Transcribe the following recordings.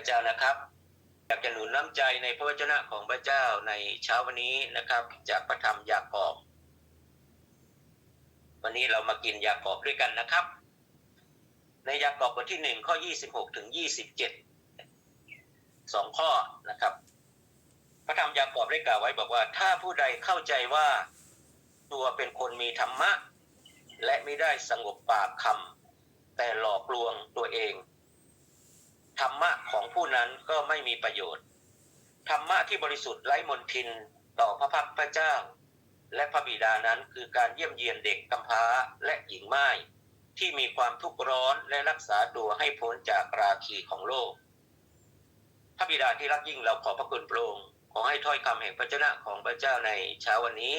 ระเจ้านะครับอยากจะหนุนน้ำใจในพระวจนะของพระเจ้าในเช้าวันนี้นะครับ จากพระธรรมยากอบวันนี้เรามากินยากอบด้วยกันนะครับ ในยากอบบทที่หนึ่งข้อยี่สิบหกถึงยี่สิบเจ็ดสองข้อนะครับ พระธรรมยากอบได้กล่าวไว้บอกว่า ถ้าผู้ใดเข้าใจว่าตัวเป็นคนมีธรรมะ และไม่ได้สงบปากคำแต่หลอกลวงตัวเอง ธรรมะของผู้นั้นก็ไม่มีประโยชน์ ธรรมะที่บริสุทธิ์ไร้มนทินต่อพระพักตร์พระเจ้า และพระบิดานั้นคือการเยี่ยมเยียนเด็กกำพร้าและหญิงไม้ที่มีความทุกข์ร้อนและรักษาตัวให้พ้นจากราคีของโลก พระบิดาที่รักยิ่งเราขอพระคุณพระองค์ขอให้ถ้อยคำแห่งพระเจ้าของพระเจ้าในเช้าวันนี้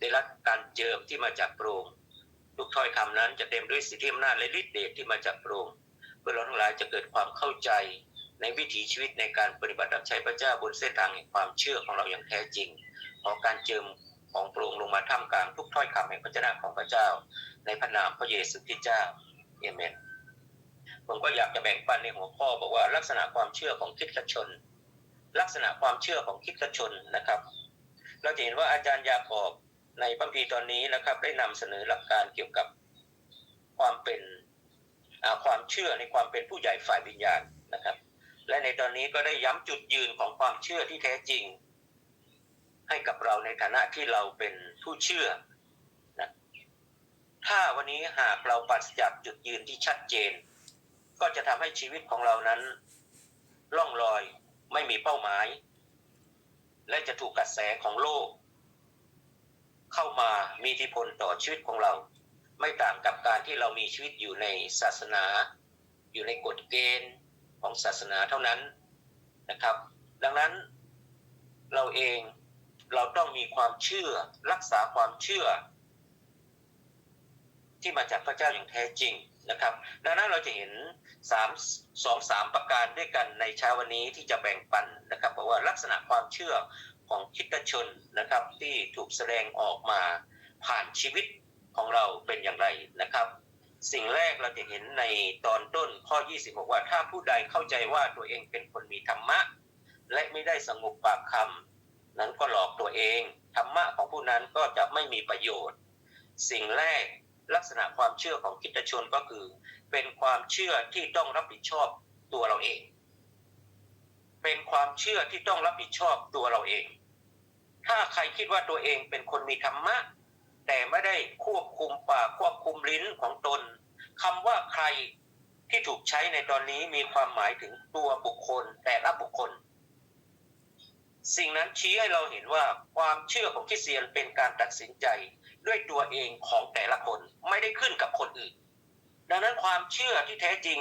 ได้รับการเจิมที่มาจากพระองค์ทุกถ้อยคำนั้นจะเต็มด้วยสิทธิอำนาจและฤทธิเดชที่มาจากพระองค์ เพื่อเราทั้งหลายจะเกิดความเข้าใจในวิถีชีวิตในการปฏิบัติรับใช้พระเจ้าบนเส้นทางแห่งความเชื่อของเราอย่างแท้จริง ขอการเจิมของพระองค์ลงมาท่ามกลางทุกถ้อยคำแห่งพระเจ้าของพระเจ้า ในพระนามพระเยซูคริสต์เจ้าเอเมนผมก็อยากจะแบ่งปันในหัวข้อบอกว่าลักษณะความเชื่อของคริสตชน ลักษณะความเชื่อของคริสตชนนะครับ เราจะเห็นว่าอาจารย์ยากอบในพระคัมภีตอนนี้นะครับ ได้นำเสนอหลักการเกี่ยวกับความเป็น ความเชื่อในความเป็นผู้ใหญ่ฝ่ายวิญญาณนะครับ และในตอนนี้ก็ได้ย้ำจุดยืนของความเชื่อที่แท้จริง ให้กับเราในฐานะที่เราเป็นผู้เชื่อนะถ้าวันนี้หากเราปราศจากจุดยืนที่ชัดเจน ก็จะทำให้ชีวิตของเรานั้น ล่องลอยไม่มีเป้าหมาย และจะถูกกระแสของโลก เข้ามามีอิทธิพลต่อชีวิตของเรา ไม่ต่างกับการที่เรามีชีวิตอยู่ในศาสนา อยู่ในกฎเกณฑ์ของศาสนาเท่านั้นนะครับ ดังนั้นเราเองเราต้องมีความเชื่อรักษาความเชื่อ ที่มาจากพระเจ้าอย่างแท้จริงนะครับ ดังนั้นเราจะเห็นสามสองสามประการด้วยกันในเช้าวันนี้ที่จะแบ่งปันนะครับ เพราะว่าลักษณะความเชื่อของคิดชนนะครับที่ถูกแสดงออกมาผ่านชีวิต ของเราเป็นอย่างไรนะครับ สิ่งแรกเราจะเห็นในตอนต้นข้อ 20บอกว่าถ้าผู้ใดเข้าใจว่าตัวเองเป็นคนมีธรรมะ และไม่ได้สงบปากคำนั้นก็หลอกตัวเองธรรมะของผู้นั้นก็จะไม่มีประโยชน์ สิ่งแรกลักษณะความเชื่อของคิดชนก็คือ เป็นความเชื่อที่ต้องรับผิดชอบตัวเราเอง เป็นความเชื่อที่ต้องรับผิดชอบตัวเราเอง ถ้าใครคิดว่าตัวเองเป็นคนมีธรรมะ แต่ไม่ได้ควบคุมปากควบคุมลิ้นของตนคำว่าใครที่ถูกใช้ในตอนนี้มีความหมายถึงตัวบุคคลแต่ละบุคคล สิ่งนั้นชี้ให้เราเห็นว่าความเชื่อของคริสเตียนเป็นการตัดสินใจด้วยตัวเองของแต่ละคนไม่ได้ขึ้นกับคนอื่น ดังนั้นความเชื่อที่แท้จริง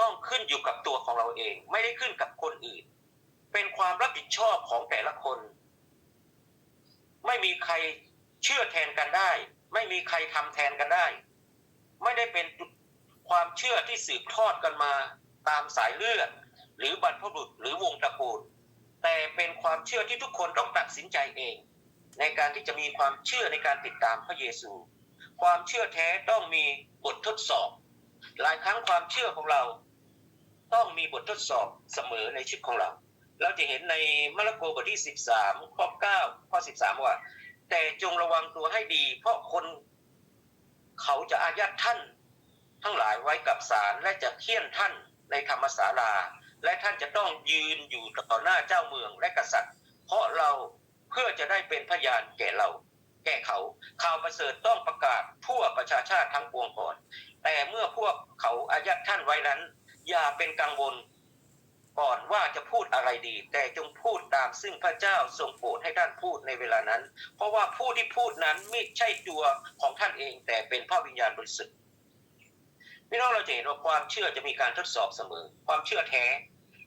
ต้องขึ้นอยู่กับตัวของเราเอง ไม่ได้ขึ้นกับคนอื่น เป็นความรับผิดชอบของแต่ละคน ไม่มีใคร เชื่อแทนกันได้ ไม่มีใครทำแทนกันได้ ไม่ได้เป็นความเชื่อที่สืบทอดกันมาตามสายเลือด หรือบรรพบุรุษหรือวงตระกูล แต่เป็นความเชื่อที่ทุกคนต้องตัดสินใจเอง ในการที่จะมีความเชื่อในการติดตามพระเยซู ความเชื่อแท้ต้องมีบททดสอบ หลายครั้งความเชื่อของเรา ต้องมีบททดสอบเสมอในชีวิตของเรา เราจะเห็นในมาระโกบทที่ 13 ข้อ 9 ข้อ 13 ว่า แต่จงระวังตัวให้ดี เพราะคนเขาจะอายัดท่าน ทั้งหลายไว้กับศาลและจะเคี่ยนท่านในธรรมศาลา และท่านจะต้องยืนอยู่ต่อหน้าเจ้าเมืองและกษัตริย์ เพราะเราเพื่อจะได้เป็นพยานแก่เรา แก่เขาข่าวประเสริฐต้องประกาศทั่วประชาชาติทั้งปวงก่อน แต่เมื่อพวกเขาอายัดท่านไว้นั้น อย่าเป็นกังวล ก่อนว่าจะพูดอะไรดี แต่จงพูดตามซึ่งพระเจ้าทรงโปรดให้ท่านพูดในเวลานั้น เพราะว่าผู้ที่พูดนั้นไม่ใช่ตัวของท่านเอง แต่เป็นพระวิญญาณบริสุทธิ์พี่น้องเราจะเห็นว่าความเชื่อจะมีการทดสอบเสมอ ความเชื่อแท้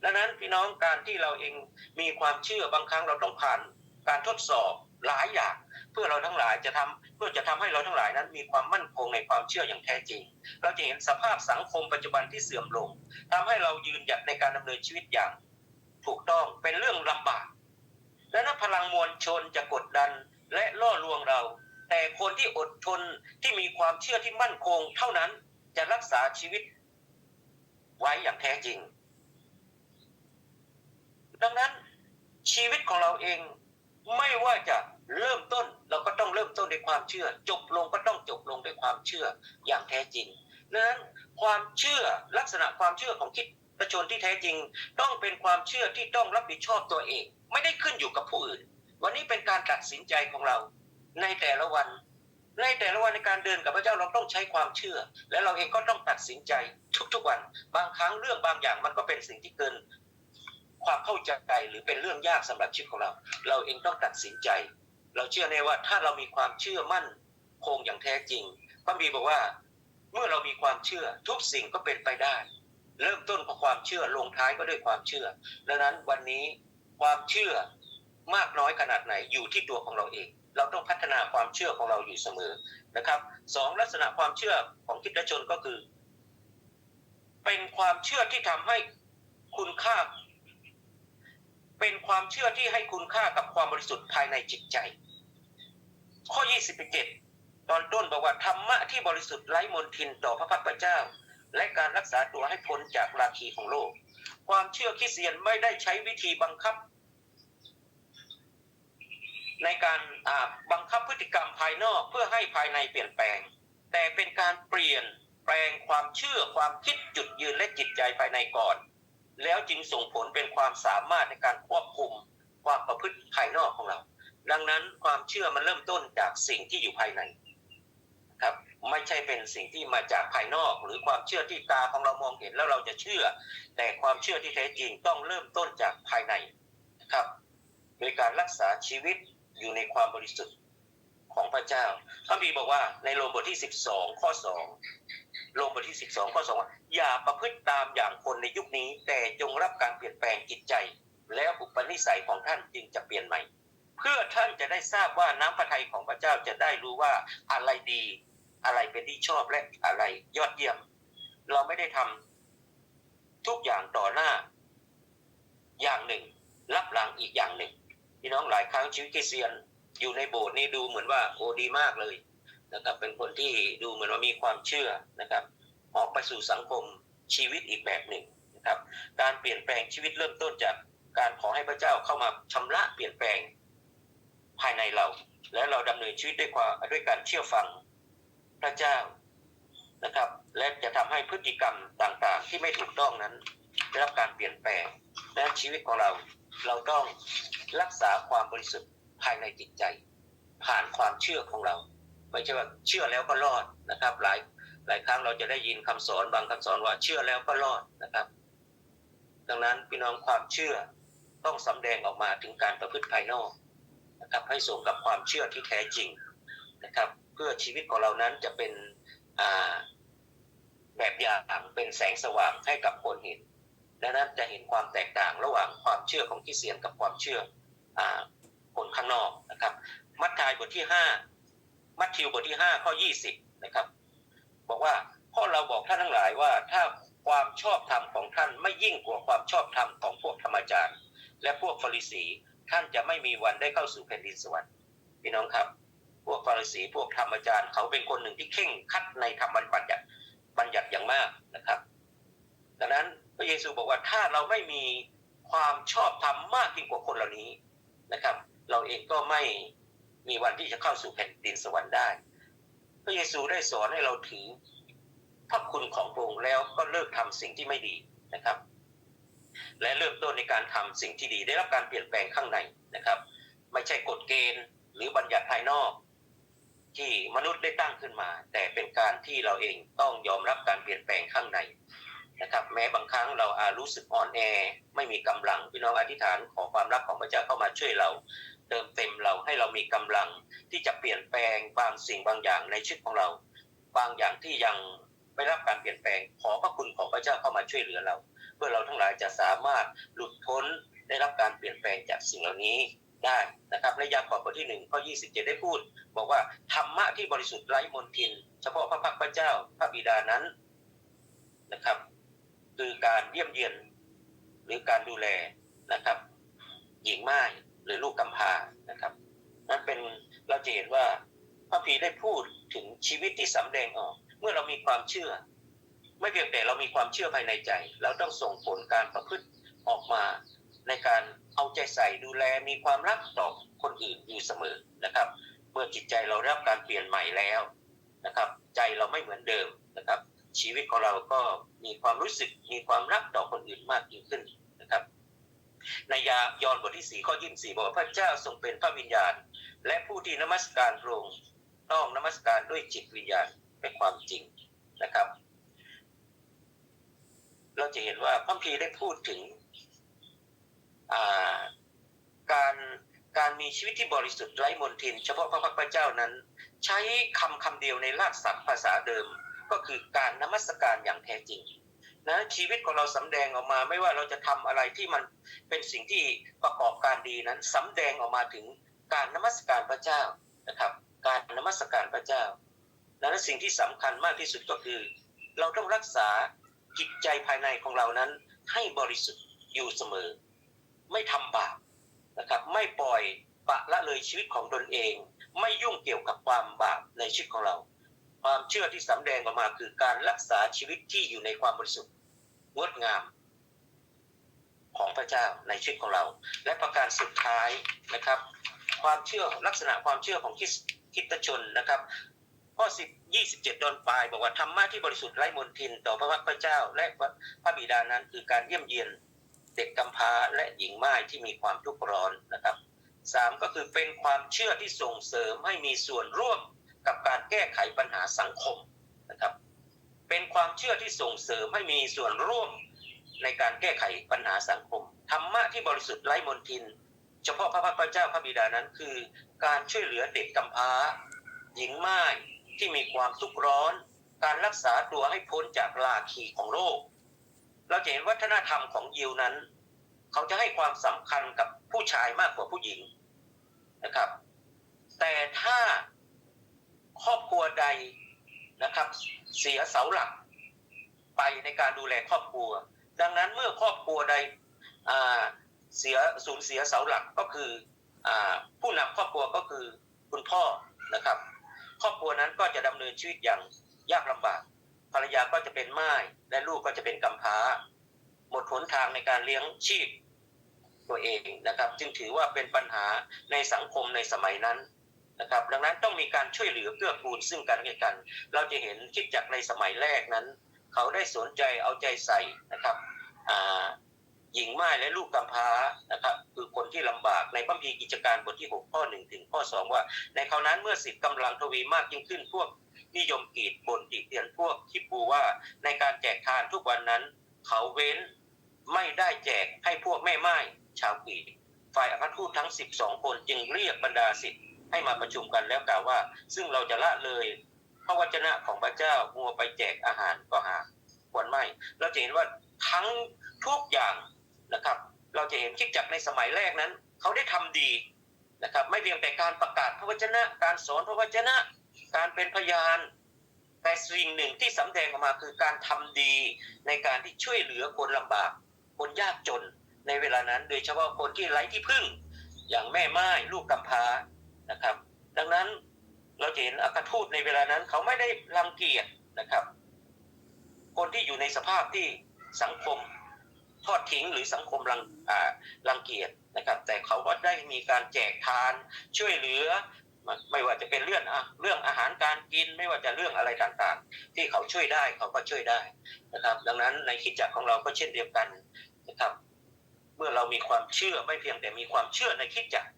ดังนั้นพี่น้องการที่เราเองมีความเชื่อบางครั้งเราต้องผ่านการทดสอบหลายอย่าง เพื่อเราทั้งหลายจะทำเพื่อจะทำให้เราทั้ง มีความมั่นคงในความเชื่ออย่างแท้จริง เราจะเห็นสภาพสังคมปัจจุบันที่เสื่อมลงทำให้เรายืนหยัดในการดำเนินชีวิตอย่าง ถูกต้องเป็นเรื่องลำบาก และนั้นพลังมวลชนจะกดดันและล่อลวงเรา แต่คนที่อดทนที่มีความเชื่อที่มั่นคง เท่านั้นจะรักษาชีวิต ไว้อย่างแท้จริง ดังนั้นชีวิตของเราเองไม่ว่าจะ เริ่มต้นเราก็ต้องเริ่มต้นด้วยความเชื่อ จบลงก็ต้องจบลงด้วยความเชื่ออย่างแท้จริงดังนั้นความเชื่อลักษณะความเชื่อของคิดประชนที่แท้จริง ต้องเป็นความเชื่อที่ต้องรับผิดชอบตัวเอง ไม่ได้ขึ้นอยู่กับผู้อื่น วันนี้เป็นการตัดสินใจของเรา ในแต่ละวัน ในแต่ละวันในการเดินกับพระเจ้าเราต้องใช้ความเชื่อ และเราเองก็ต้องตัดสินใจทุกๆวัน บางครั้งเรื่องบางอย่างมันก็เป็นสิ่งที่เกินความเข้าใจหรือเป็นเรื่องยากสำหรับชีวิตของเรา เราเองต้องตัดสินใจ เราเชื่อแน่ว่าถ้าเรามีความเชื่อมั่นคงอย่างแท้จริงพระบีบอกว่า เมื่อเรามีความเชื่อทุกสิ่งก็เป็นไปได้ เริ่มต้นกับความเชื่อลงท้ายก็ด้วยความเชื่อ ดังนั้นวันนี้ความเชื่อมากน้อยขนาดไหนอยู่ที่ตัวของเราเอง เราต้องพัฒนาความเชื่อของเราอยู่เสมอนะครับสองลักษณะความเชื่อของคริสตชนก็คือ เป็นความเชื่อที่ทำให้คุณค่า เป็นความเชื่อที่ให้คุณค่ากับความบริสุทธิ์ภายในจิตใจ ข้อ 27 ตอนต้นบอกว่าธรรมะที่บริสุทธิ์ไร้มนทินต่อพระพักตร์เจ้า และการรักษาตัวให้พ้นจากราคีของโลก ความเชื่อคริสเตียนไม่ได้ใช้วิธีบังคับ ในการบังคับพฤติกรรมภายนอกเพื่อให้ภายในเปลี่ยนแปลง แต่เป็นการเปลี่ยนแปลงความเชื่อความคิดจุดยืนและจิตใจภายในก่อน แล้วจึงส่งผลเป็นความสามารถในการควบคุมความประพฤติภายนอกของเรา ดังนั้นความเชื่อมันเริ่มต้นจากสิ่งที่อยู่ภายในครับ ไม่ใช่เป็นสิ่งที่มาจากภายนอก หรือความเชื่อที่ตาของเรามองเห็นแล้วเราจะเชื่อ แต่ความเชื่อที่แท้จริงต้องเริ่มต้นจากภายในนะครับ โดยการรักษาชีวิตอยู่ในความบริสุทธิ์ของพระเจ้าพระบีบอกว่าในโรมบทที่ 12 ข้อ 2 โรมบทที่ 12 ข้อ2ว่าอย่าประพฤติตามอย่างคนในยุคนี้ แต่จงรับการเปลี่ยนแปลงจิตใจ แล้วอุปนิสัยของท่านจึงจะเปลี่ยนใหม่ เพื่อท่านจะได้ทราบว่าน้ำพระทัยของพระเจ้าจะได้รู้ว่าอะไรดีอะไรเป็นที่ชอบและอะไรยอดเยี่ยม เราไม่ได้ทำทุกอย่างต่อหน้า อย่างหนึ่ง รับหลังอีกอย่างหนึ่งพี่น้องหลายครั้งชีวิตคริสเตียนอยู่ในโบสถ์นี่ดูเหมือนว่าโอ้ดีมากเลยนะครับเป็นคนที่ดูเหมือนว่ามีความเชื่อนะครับ ออกไปสู่สังคมชีวิตอีกแบบหนึ่งนะครับ การเปลี่ยนแปลงชีวิตเริ่มต้นจากการขอให้พระเจ้าเข้ามาชำระเปลี่ยนแปลง ภายในเรา และเราดำเนินชีวิตด้วยความด้วยการเชื่อฟังพระเจ้านะครับ และจะทำให้พฤติกรรมต่างๆ ที่ไม่ถูกต้องนั้นได้รับการเปลี่ยนแปลงและชีวิตของเรา เราต้องรักษาความบริสุทธิ์ภายในจิตใจ ผ่านความเชื่อของเรา ไม่ใช่ว่าเชื่อแล้วก็รอดนะครับ หลายหลายครั้งเราจะได้ยินคำสอนบางคำสอนว่าเชื่อแล้วก็รอดนะครับ ดังนั้นพี่น้องความเชื่อต้องสำแดงออกมาถึงการประพฤติภายนอก นะครับให้สมกับความเชื่อที่แท้จริงนะครับ เพื่อชีวิตของเรานั้นจะเป็นแบบอย่างเป็นแสงสว่างให้กับคนเห็นดังนั้นจะเห็นความแตกต่างระหว่างความเชื่อของคริสเตียนกับความเชื่ออคนข้างนอกนะครับ มัทธิวบทที่ห้ามัทธิวบทที่ห้าข้อยี่สิบนะครับ บอกว่าพ่อเราบอกท่านทั้งหลายว่าถ้าความชอบธรรมของท่านไม่ยิ่งกว่าความชอบธรรมของพวกธรรมจารย์ และพวกฟาริสี ท่านจะไม่มีวันได้เข้าสู่แผ่นดินสวรรค์พี่น้องครับ พวกฟาริสีพวกธรรมอาจารย์ เขาเป็นคนหนึ่งที่เข่งคัดในธรรมบัญญัติบัญญัติอย่างมากนะครับ ดังนั้นพระเยซูบอกว่าถ้าเราไม่มีความชอบธรรมมากยิ่งกว่าคนเหล่านี้นะครับ เราเองก็ไม่มีวันที่จะเข้าสู่แผ่นดินสวรรค์ได้ พระเยซูได้สอนให้เราถือพระคุณของพระองค์แล้วก็เลิกทำสิ่งที่ไม่ดีนะครับ และเริ่มต้นในการทำสิ่งที่ดีได้รับการเปลี่ยนแปลงข้างในนะครับ ไม่ใช่กฎเกณฑ์ หรือบัญญัติภายนอก ที่มนุษย์ได้ตั้งขึ้นมา แต่เป็นการที่เราเองต้องยอมรับการเปลี่ยนแปลงข้างในนะครับ แม้บางครั้งเราอาจรู้สึกอ่อนแอ ไม่มีกำลังพี่น้องอธิษฐานขอความรักของพระเจ้าเข้ามาช่วยเรา เติมเต็มเราให้เรามีกำลังที่จะเปลี่ยนแปลงบางสิ่งบางอย่างในชีวิตของเรา บางอย่างที่ยังไม่รับการเปลี่ยนแปลงขอพระคุณของพระเจ้าเข้ามาช่วยเหลือเรา เพื่อเราทั้งหลายจะสามารถหลุดพ้นได้รับการเปลี่ยนแปลงจากสิ่งเหล่านี้ได้นะครับในยากอบบทที่หนึ่งข้อ27ได้พูด บอกว่าธรรมะที่บริสุทธิ์ไร้มนทิน เฉพาะพระพักตร์พระเจ้าพระบิดานั้นนะครับ คือการเยี่ยมเยียนหรือการดูแลนะครับ หญิงไม้หรือลูกกำพร้านะครับนั่นเป็นเราจะเห็นว่าพระพีได้พูดถึงชีวิตที่สำแดงออก เมื่อเรามีความเชื่อ ไม่เพียงแต่เรามีความเชื่อภายในใจ เราต้องส่งผลการประพฤติออกมาในการเอาใจใส่ดูแลมีความรักต่อคนอื่นอยู่เสมอนะครับ เมื่อจิตใจเราได้รับการเปลี่ยนใหม่แล้วนะครับ ใจเราไม่เหมือนเดิมนะครับ ชีวิตของเราก็มีความรู้สึกมีความรักต่อคนอื่นมากยิ่งขึ้นนะครับ ในยายอนบทที่สี่ข้อยี่สี่บอกว่าพระเจ้าทรงเป็นพระวิญญาณ และผู้ที่นมัสการพระองค์ต้องนมัสการด้วยจิตวิญญาณเป็นความจริงนะครับ เราจะเห็นว่าพระคัมภีได้พูดถึงาการการมีชีวิตที่บริสุทธิ์ไร้มนทิน เฉพาะพระพักตร์พระเจ้านั้น ใช้คำคำเดียวในรากศัพท์ภาษาเดิมก็คือการนมัสการอย่างแท้จริงนะชีวิตของเราสำแดงออกมาไม่ว่าเราจะทำอะไรที่มันเป็นสิ่งที่ประกอบการดีนั้นสำแดงออกมาถึงการนมัสการพระเจ้านะครับ การนมัสการพระเจ้าดังนั้นสิ่งที่สำคัญมากที่สุดก็คือ เราต้องรักษา จิตใจภายในของเรานั้น ให้บริสุทธิ์อยู่เสมอ ไม่ทำบาปนะครับ ไม่ปล่อยปละละเลยชีวิตของตนเอง ไม่ยุ่งเกี่ยวกับความบาปในชีวิตของเรา ความเชื่อที่สำแดงออกมาคือการรักษาชีวิตที่อยู่ในความบริสุทธิ์งดงาม ของพระเจ้าในชีวิตของเรา และประการสุดท้ายนะครับ ความเชื่อลักษณะความเชื่อของคริสคริสตชนนะครับ ข้อ10 27ตอนปลาย บอกว่าธรรมะที่บริสุทธิ์ไร้มนทินต่อพระพักตร์พระเจ้า และพระบิดานั้นคือการเยี่ยมเยียนเด็กกำพร้าและหญิงม่ายที่มีความทุกข์ร้อนนะครับสามก็คือเป็นความเชื่อที่ส่งเสริมให้มีส่วนร่วมกับการแก้ไขปัญหาสังคมนะครับ เป็นความเชื่อที่ส่งเสริมให้มีส่วนร่วมในการแก้ไขปัญหาสังคมธรรมะที่บริสุทธิ์ไร้มนทิน เฉพาะพระพักตร์พระเจ้าพระบิดานั้นคือ การช่วยเหลือเด็กกำพร้า หญิงม่าย ที่มีความทุกข์ร้อน การรักษาตัวให้พ้นจากลาคีของโรค เราจะเห็นวัฒนธรรมของยิวนั้น เขาจะให้ความสำคัญกับผู้ชายมากกว่าผู้หญิงนะครับ แต่ถ้าครอบครัวใดนะครับ เสียเสาหลักไปในการดูแลครอบครัว ดังนั้นเมื่อครอบครัวใดเสียสูญเสียเสาหลักก็คืออผู้นำครอบครัวก็คือคุณพ่อนะครับ ครอบครัวนั้นก็จะดำเนินชีวิตอย่างยากลำบาก ภรรยาก็จะเป็นม่ายและลูกก็จะเป็นกำพร้า หมดหนทางในการเลี้ยงชีพตัวเองนะครับ จึงถือว่าเป็นปัญหาในสังคมในสมัยนั้นนะครับ ดังนั้นต้องมีการช่วยเหลือเกื้อกูลซึ่งกันและกัน เราจะเห็นคิดจากในสมัยแรกนั้น เขาได้สนใจเอาใจใส่นะครับอ่า หญิงม่ายและลูกกำพร้านะครับคือคนที่ลำบากในพระคัมภีกิจการบทที่ 6 ข้อ 1 ถึงข้อ 2 ว่า ในคราวนั้นเมื่อสิทธิ์กำลังทวีมากยิ่งขึ้นพวกนิยมกีดบนติเตียนพวกที่ปูว่าในการแจกทานทุกวันนั้น เขาเว้นไม่ได้แจกให้พวกแม่ไม้ชาวกีดฝ่ายอภัทูตทั้ง 12 คนจึงเรียกบรรดาสิทธิ์ให้มาประชุมกันแล้วกล่าวว่า ซึ่งเราจะละเลยพระวจนะของพระเจ้ามัวไปแจกอาหารก็หาควรไม่เราจะเห็นว่าทั้งทุกอย่าง นะครับ เราจะเห็นคิดจักรในสมัยแรกนั้น เขาได้ทำดีนะครับ ไม่เพียงแต่การประกาศพระวจนะ การสอนพระวจนะ การเป็นพยาน แต่สิ่งหนึ่งที่สำแดงออกมาคือการทำดีในการที่ช่วยเหลือคนลำบาก คนยากจนในเวลานั้น โดยเฉพาะคนที่ไร้ที่พึ่ง อย่างแม่ไม้ลูกกำพร้านะครับ ดังนั้นเราจะเห็นอัครทูตในเวลานั้น เขาไม่ได้รังเกียจนะครับ คนที่อยู่ในสภาพที่สังคม ทอดทิ้งหรือสังคมรังรังเกียจนะครับ แต่เขาก็ได้มีการแจกทานช่วยเหลือ ไม่ว่าจะเป็นเรื่องเรื่องอาหารการกินไม่ว่าจะเรื่องอะไรต่างๆ ที่เขาช่วยได้เขาก็ช่วยได้นะครับ ดังนั้นในคิดจักรของเราก็เช่นเดียวกันนะครับ เมื่อเรามีความเชื่อไม่เพียงแต่มีความเชื่อในคิดจักร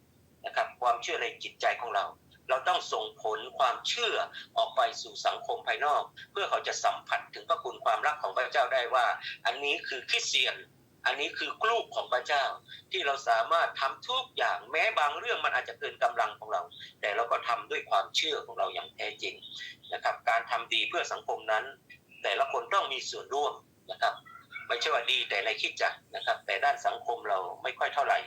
นะครับ ความเชื่อในจิตใจของเรา เราต้องส่งผลความเชื่อออกไปสู่สังคมภายนอก เพื่อเขาจะสัมผัสถึงพระคุณความรักของพระเจ้าได้ว่า อันนี้คือคริสเตียน อันนี้คือลูกของพระเจ้า ที่เราสามารถทำทุกอย่างแม้บางเรื่องมันอาจจะเกินกำลังของเรา แต่เราก็ทำด้วยความเชื่อของเราอย่างแท้จริงนะครับ การทำดีเพื่อสังคมนั้น แต่ละคนต้องมีส่วนร่วมนะครับ ไม่ใช่ว่าดีแต่ในคิดจักนะครับ แต่ด้านสังคมเราไม่ค่อยเท่าไหร่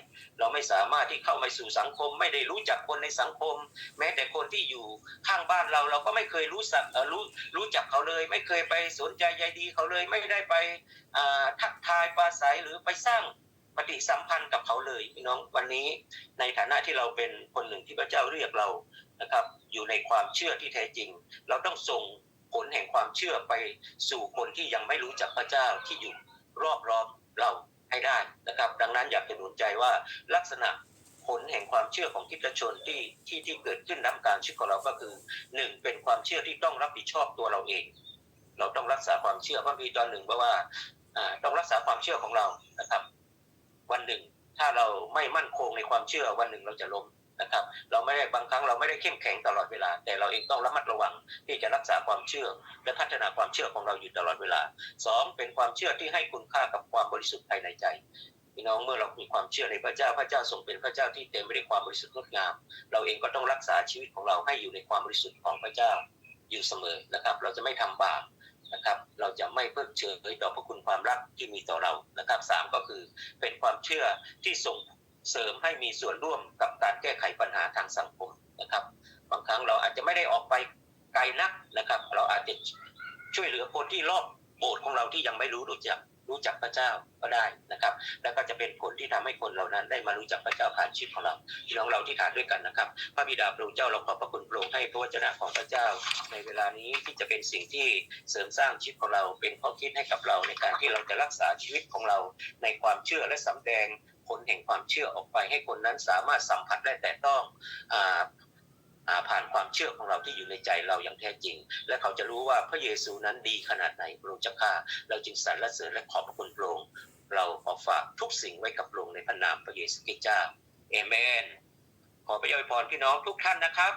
ไม่สามารถที่เข้ามาสู่สังคม ไม่ได้รู้จักคนในสังคม แม้แต่คนที่อยู่ข้างบ้านเรา เราก็ไม่เคยรู้สักเอ่อรู้รู้จักเขาเลย ไม่เคยไปสนใจใยดีเขาเลย ไม่ได้ไปทักทายปราศัยหรือไปสร้างปฏิสัมพันธ์กับเขาเลยพี่น้องวันนี้ ในฐานะที่เราเป็นคนหนึ่งที่พระเจ้าเรียกเรานะครับ อยู่ในความเชื่อที่แท้จริง เราต้องส่งผลแห่งความเชื่อไปสู่คนที่ยังไม่รู้จักพระเจ้าที่อยู่รอบๆเรา ให้ได้นะครับ ดังนั้นอยากจะหนุนใจว่าลักษณะผลแห่งความเชื่อของคริสตชนที่ที่ที่เกิดขึ้นนำการชีวิตของเราก็คือหนึ่งเป็นความเชื่อที่ต้องรับผิดชอบตัวเราเอง เราต้องรักษาความเชื่อพระพีตอนหนึ่งบอกว่าอ่าต้องรักษาความเชื่อของเรานะครับ วันหนึ่ง ถ้าเราไม่มั่นคงในความเชื่อวันหนึ่งเราจะล้ม นะครับ เราไม่ได้บางครั้งเราไม่ได้เข้มแข็งตลอดเวลา แต่เราเองต้องระมัดระวังที่จะรักษาความเชื่อ และพัฒนาความเชื่อของเราอยู่ตลอดเวลาสองเป็นความเชื่อที่ให้คุณค่ากับความบริสุทธิ์ภายในใจพี่น้องเมื่อเรามีความเชื่อในพระเจ้าพระเจ้าทรงเป็นพระเจ้าที่เต็มไปด้วยความบริสุทธิ์งดงาม เราเองก็ต้องรักษาชีวิตของเราให้อยู่ในความบริสุทธิ์ของพระเจ้าอยู่เสมอนะครับ เราจะไม่ทำบาปนะครับ เราจะไม่เพิกเฉยต่อพระคุณความรักที่มีต่อเรานะครับสามก็คือเป็นความเชื่อที่ส่ง เสริมให้มีส่วนร่วมกับการแก้ไขปัญหาทางสังคมนะครับ บางครั้งเราอาจจะไม่ได้ออกไปไกลนักนะครับ เราอาจจะช่วยเหลือคนที่รอบโบสถ์ของเราที่ยังไม่รู้รู้จักรู้จักพระเจ้าก็ได้นะครับ แล้วก็จะเป็นผลที่ทำให้คนเหล่านั้นได้มารู้จักพระเจ้าผ่านชีวิตของเราพี่น้องเราที่ฐานด้วยกันนะครับ พระบิดาพระองค์เจ้าเราขอบพระคุณพระองค์ให้พระวจนะของพระเจ้า ในเวลานี้ที่จะเป็นสิ่งที่เสริมสร้างชีวิตของเราเป็นข้อคิดให้กับเราในการที่เราจะรักษาชีวิตของเราในความเชื่อและสำแดง ลแห่งความเชื่อออกไป ให้คนนั้นสามารถสัมผัสได้แต่ต้องอผ่านความเชื่อของเราที่อยู่ในใจเราอย่างแท้จริง และเขาจะรู้ว่าพระเยซูนั้นดีขนาดไหนพระองค์เจ้าข้าเราจึงสรรเสริญและขอบพระคุณพระองค์เราขอฝากทุกสิ่งไว้กับพระองค์ในพระนามพระเยซูคริสต์เจ้าเอเมน ขอพระเยซูพรพี่น้องทุกท่านนะครับ